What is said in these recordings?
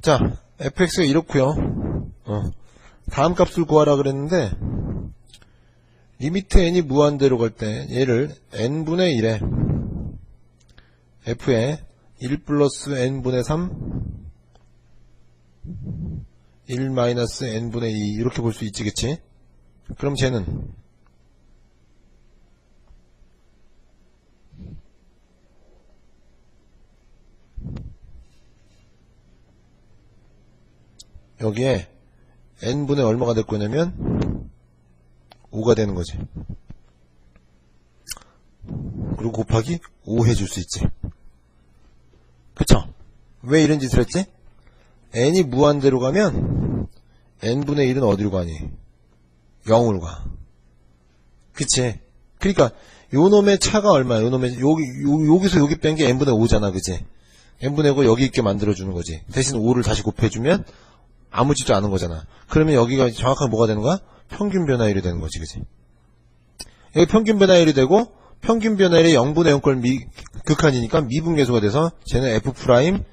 자, fx가 이렇고요 어. 다음 값을 구하라 그랬는데, 리미트 n이 무한대로 갈 때, 얘를 n분의 1에, f에 1 플러스 n분의 3, 1 마이너스 n분의 2, 이렇게 볼 수 있지, 그치? 그럼 쟤는, 여기에 n분의 얼마가 될 거냐면 5가 되는 거지. 그리고 곱하기 5 해줄 수 있지. 그쵸? 왜 이런 짓을 했지? n이 무한대로 가면 n분의 1은 어디로 가니? 0으로 가. 그치? 그러니까 요 놈의 차가 얼마야? 요 놈의 여기 요, 여기서 여기 뺀 게 n분의 5잖아. 그치? n분의 5 여기 있게 만들어 주는 거지. 대신 5를 다시 곱해주면 아무지도 않은 거잖아. 그러면 여기가 정확하게 뭐가 되는 거야? 평균 변화율이 되는 거지, 그지? 여기 평균 변화율이 되고, 평균 변화율이 0분의 0걸 미, 극한이니까 미분계수가 돼서, 쟤는 f 프라임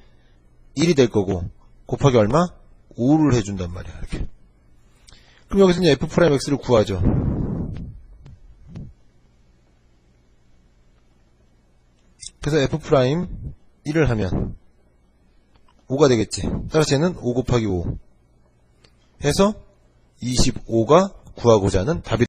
1이 될 거고, 곱하기 얼마? 5를 해준단 말이야, 이렇게. 그럼 여기서 이제 f 프라임 x를 구하죠. 그래서 f 프라임 1을 하면, 5가 되겠지. 따라서 쟤는 5 곱하기 5. 해서 25가 구하고자 하는 답이